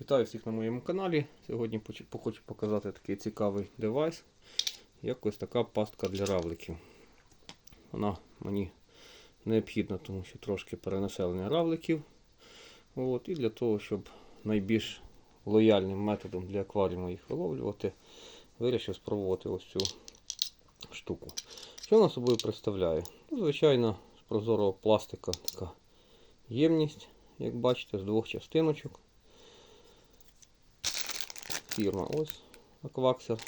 Вітаю всіх на моєму каналі. Сьогодні хочу показати такий цікавий девайс, як ось така пастка для равликів. Вона мені необхідна, тому що трошки перенаселення равликів. От, і для того, щоб найбільш лояльним методом для акваріуму їх виловлювати, вирішив спробувати ось цю штуку. Що вона собою представляє? Ну, звичайно, з прозорого пластика така ємність, як бачите, з двох частиночок фірма ось Акваксер.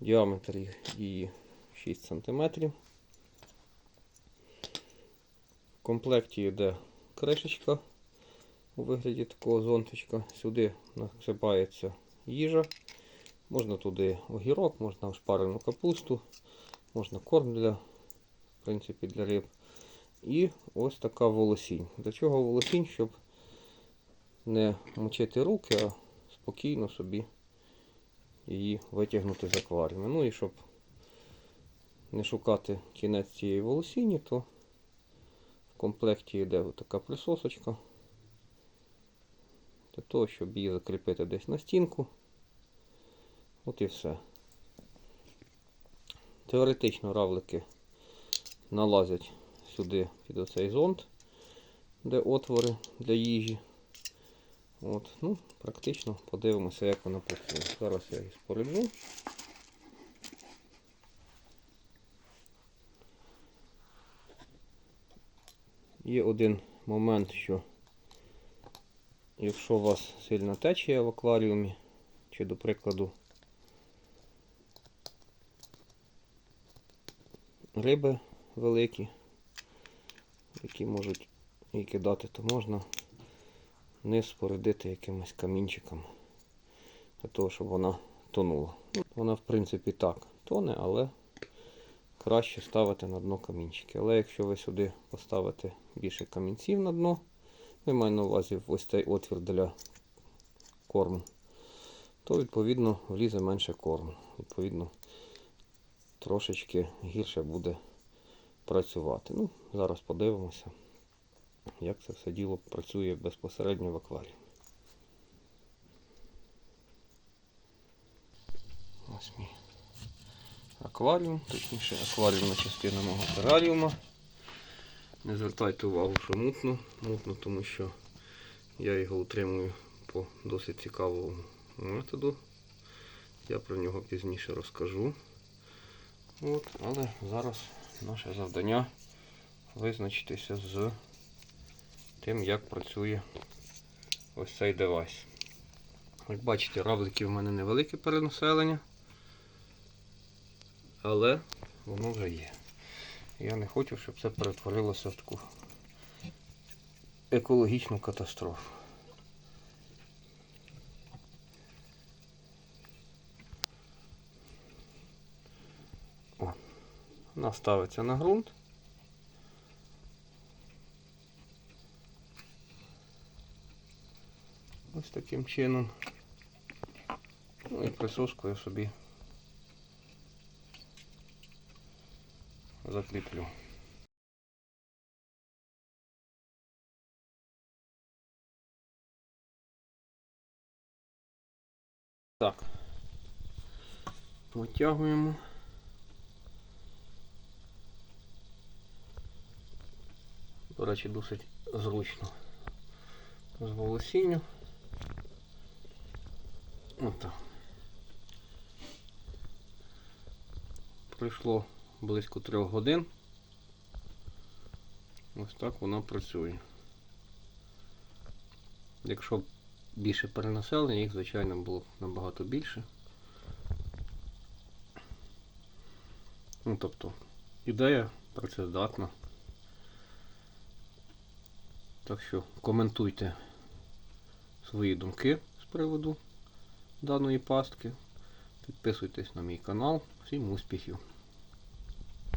Діаметр її 6 см. В комплекті йде кришечка у вигляді такого зонтичка. Сюди насипається їжа. Можна туди огірок, можна шпарену капусту, можна корм для, в принципі, для риб. І ось така волосінь. Для чого волосінь? Щоб не мочити руки, а спокійно собі її витягнути з акваріуму. Ну і щоб не шукати кінець цієї волосіні, то в комплекті йде така присосочка. Для того, щоб її закріпити десь на стінку. От і все. Теоретично равлики налазять сюди під оцей зонт, де отвори для їжі. От, ну, Практично подивимося, як вона працює. Зараз я її споряджу. Є один момент, що якщо у вас сильна течія в акваріумі, чи, до прикладу, риби великі, які можуть її кидати, то можна низ спорядити якимось камінчиком для того, щоб вона тонула. Ну, Вона, в принципі, так тоне, але краще ставити на дно камінчики. Але якщо ви сюди поставите більше камінців на дно, я маю на увазі ось цей отвір для корму, то відповідно влізе менше корму. Відповідно, трошечки гірше буде працювати. Ну, Зараз подивимося як це все діло працює безпосередньо в акваріумі. Ось мій акваріум, точніше акваріумна частина мого тераріума. Не звертайте увагу, що мутно. Мутно, тому що я його утримую по досить цікавому методу. Я про нього пізніше розкажу. От, Але зараз наше завдання визначитися з тим, як працює ось цей девайс. Як бачите, равлики в мене невелике перенаселення, але воно вже є. Я не хочу, щоб це перетворилося в таку екологічну катастрофу. Вона ставиться на ґрунт. Ось таким чином. Ну і присоскою собі закріплю. Так. Витягуємо. До речі, досить зручно з волосінню. Отак. Пройшло близько трьох годин. Ось так вона працює. Якщо більше перенаселення, їх, звичайно, було б набагато більше. Ну, тобто, ідея працездатна. Так що коментуйте свої думки з приводу даної пастки. Підписуйтесь на мій канал. Всім успіхів!